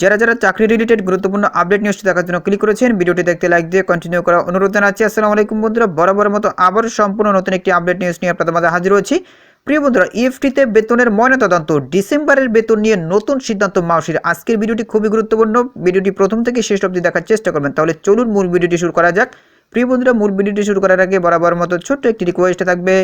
যারা যারা চাকরি রিলেটেড গুরুত্বপূর্ণ আপডেট নিউজটি দেখার জন্য ক্লিক করেছেন, ভিডিওটি দেখতে লাইক দিয়ে কন্টিনিউ করা অনুরোধ জানাচ্ছি। আসসালামু আলাইকুম বন্ধুরা বরাবর মতো আবার সম্পূর্ণ নতুন একটি আপডেট নিউজ নিয়ে আপনাদের মাঝে হাজির হয়েছি। প্রিয় বন্ধুরা ইএফটিতে বেতনের ময়নাতদন্ত, ডিসেম্বরের বেতন নিয়ে নতুন সিদ্ধান্ত মাউসির। আজকের ভিডিওটি খুবই গুরুত্বপূর্ণ, ভিডিওটি প্রথম থেকে শেষ অবধি দেখার চেষ্টা করবেন। তাহলে চলুন মূল ভিডিওটি শুরু করা যাক। প্রিয় বন্ধুরা, মূল ভিডিওটি শুরু করার আগে বরাবর মতো ছোট্ট একটি রিকোয়েস্ট থাকবে।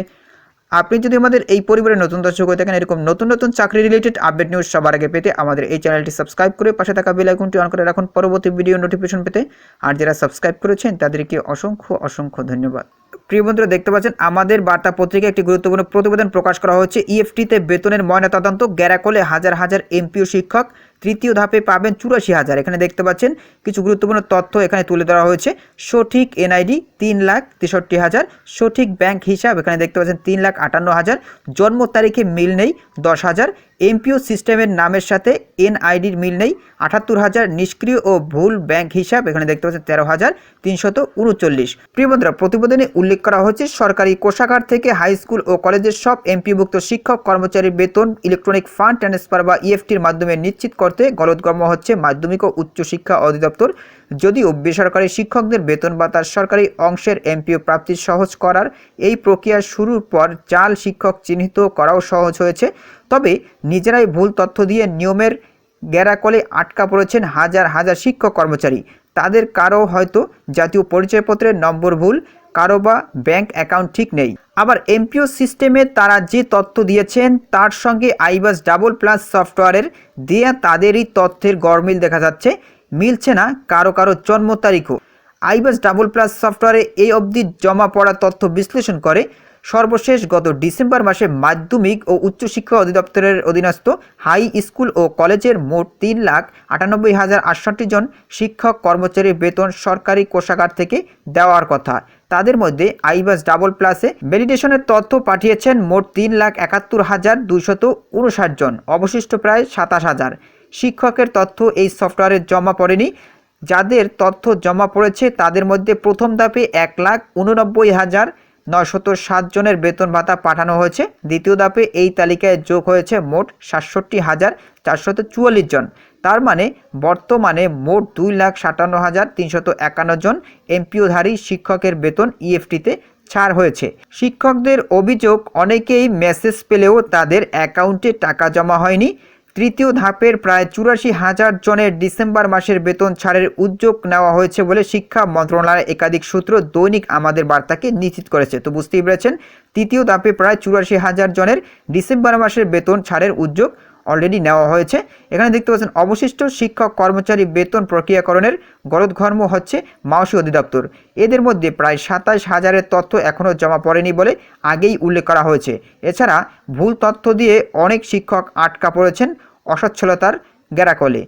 আপনি যদি আমাদের এই পরিবারের নতুন দর্শক হয়ে থাকেন, এরকম নতুন নতুন চাকরি রিলেটেড আপডেট নিউজ সবার আগে পেতে আমাদের এই চ্যানেলটি সাবস্ক্রাইব করে পাশে থাকা বেল আইকনটি অন করে রাখুন। পরবর্তী ভিডিও নোটিফিকেশন পেতে আর যারা সাবস্ক্রাইব করেছেন, তাদেরকে অসংখ্য অসংখ্য ধন্যবাদ। প্রিয় বন্ধুরা, দেখতে পাচ্ছেন, আমাদের বার্তা পত্রিকায় একটি গুরুত্বপূর্ণ প্রতিবেদন প্রকাশ করা হচ্ছে ইএফটিতে বেতনের ময়নাতদন্ত গ্যারাকলে হাজার হাজার এমপিও শিক্ষক তৃতীয় ধাপে পাবেন চুরাশি হাজার। এখানে দেখতে পাচ্ছেন কিছু গুরুত্বপূর্ণ তথ্য এখানে তুলে ধরা হয়েছে। সঠিক এনআইডি তিন লাখ তেষট্টি হাজার, সঠিক ব্যাংক হিসাব এখানে দেখতে পাচ্ছেন তিন লাখ আটান্ন হাজার, জন্ম তারিখে মিল নেই দশ হাজার, এমপিও সিস্টেমের নামের সাথে এনআইডির মিল নেই আটাত্তর হাজার, নিষ্ক্রিয় ও ভুল ব্যাংক হিসাব এখানে দেখতে পাচ্ছেন তেরো হাজার তিনশত উনচল্লিশ। প্রিয় প্রতিবেদনে উল্লেখ করা হয়েছে সরকারি কোষাগার থেকে হাই স্কুল ও কলেজের সব এমপিভুক্ত শিক্ষক, কর্মচারীর বেতন, ইলেকট্রনিক ফান্ড ট্রান্সফার বা ইএফটির মাধ্যমে নিশ্চিত করতে গলদকর্ম হচ্ছে মাধ্যমিক ও উচ্চশিক্ষা অধিদপ্তর। যদিও বেসরকারি শিক্ষকদের বেতন বা তার সরকারি অংশের এমপিও প্রাপ্তি সহজ করার এই প্রক্রিয়া শুরুর পর চাল শিক্ষক চিহ্নিত করাও সহজ হয়েছে। তবে নিজেরাই ভুল তথ্য দিয়ে নিয়মের গ্যারাকলে আটকা পড়েছেন হাজার হাজার শিক্ষক কর্মচারী। তাদের কারও হয়তো জাতীয় পরিচয়পত্রের নম্বর ভুল, কারও বা ব্যাংক অ্যাকাউন্ট ঠিক নেই। আবার এমপিও সিস্টেমে তারা যে তথ্য দিয়েছেন, তার সঙ্গে আইবাস ডাবল প্লাস সফটওয়্যারের দেয়া তাদেরই তথ্যের গরমিল দেখা যাচ্ছে। মিলছে না কারও কারও জন্ম তারিখও। আইবাস ডাবল প্লাস সফটওয়্যারে এই অবধি জমা পড়া তথ্য বিশ্লেষণ করে, সর্বশেষ গত ডিসেম্বর মাসে মাধ্যমিক ও উচ্চশিক্ষা অধিদপ্তরের অধীনস্থ হাই স্কুল ও কলেজের মোট তিন লাখ আটানব্বই হাজার আটষট্টি জন শিক্ষক কর্মচারীর বেতন সরকারি কোষাগার থেকে দেওয়ার কথা। তাদের মধ্যে আইবাস ডাবল প্লাসে ভ্যালিডেশনের তথ্য পাঠিয়েছেন মোট তিন লাখ একাত্তর হাজার দুইশত উনষাট জন, অবশিষ্ট প্রায় সাতাশ হাজার। শিক্ষকের তথ্য এই সফটওয়্যারে জমা পড়েনি। যাদের তথ্য জমা পড়েছে তাদের মধ্যে প্রথম ধাপে এক লাখ উননব্বই হাজার নশত সাত জনের বেতন ভাতা পাঠানো হয়েছে। দ্বিতীয় ধাপে এই তালিকায় যোগ হয়েছে মোট সাতষট্টি হাজার চারশত চুয়াল্লিশ জন। তার মানে বর্তমানে মোট দুই লাখ সাতান্ন হাজার তিনশত একান্ন জন এমপিওধারী শিক্ষকের বেতন ইএফটিতে ছাড় হয়েছে। শিক্ষকদের অভিযোগ, অনেকেই মেসেজ পেলেও তাদের অ্যাকাউন্টে টাকা জমা হয়নি। তৃতীয় ধাপের প্রায় চুরাশি হাজার জনের ডিসেম্বর মাসের বেতন ছাড়ের উদ্যোগ নেওয়া হয়েছে বলে শিক্ষা মন্ত্রণালয়ের একাধিক সূত্র দৈনিক আমাদের বার্তাকে নিশ্চিত করেছে। তো বুঝতেই পেরেছেন, তৃতীয় ধাপে প্রায় চুরাশি হাজার জনের ডিসেম্বর মাসের বেতন ছাড়ের উদ্যোগ অলরেডি নেওয়া হয়েছে। এখানে দেখতে পাচ্ছেন, অবশিষ্ট শিক্ষক কর্মচারী বেতন প্রক্রিয়াকরণের গলদঘর্ম হচ্ছে মাওসি অধিদপ্তর। এদের মধ্যে প্রায় সাতাশ হাজারের তথ্য এখনও জমা পড়েনি বলে আগেই উল্লেখ করা হয়েছে। এছাড়া ভুল তথ্য দিয়ে অনেক শিক্ষক আটকা পড়েছেন। অসচ্ছলতার গ্যারাকলে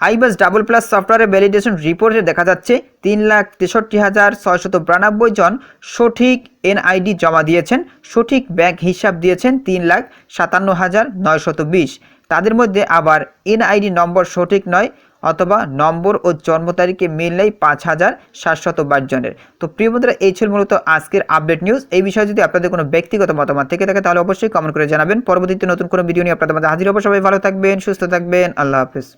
আইবাস ডাবল প্লাস সফটওয়্যারের ভ্যালিডেশন রিপোর্টে দেখা যাচ্ছে, তিন লাখ তেষট্টি হাজার ছয়শত বিরানব্বই জন সঠিক এনআইডি জমা দিয়েছেন, সঠিক ব্যাংক হিসাব দিয়েছেন তিন লাখ সাতান্ন হাজার নয়শত বিশ। তাদের মধ্যে আবার এনআইডি নম্বর সঠিক নয় অথবা নম্বর ও জন্ম তারিখে মিল নেই পাঁচ হাজার সাতশত বাইশ জনের। তো প্রিয় বন্ধুরা, এই ছিল মূলত আজকের আপডেট নিউজ এই বিষয়ে যদি আপনাদের কোনো ব্যক্তিগত মতামত থেকে থাকে, তাহলে অবশ্যই কমেন্ট করে জানাবেন। পরবর্তীতে নতুন কোনো ভিডিও নিয়ে আপনাদের মাঝে হাজির হব। সবাই ভালো থাকবেন, সুস্থ থাকবেন। আল্লাহ হাফেজ।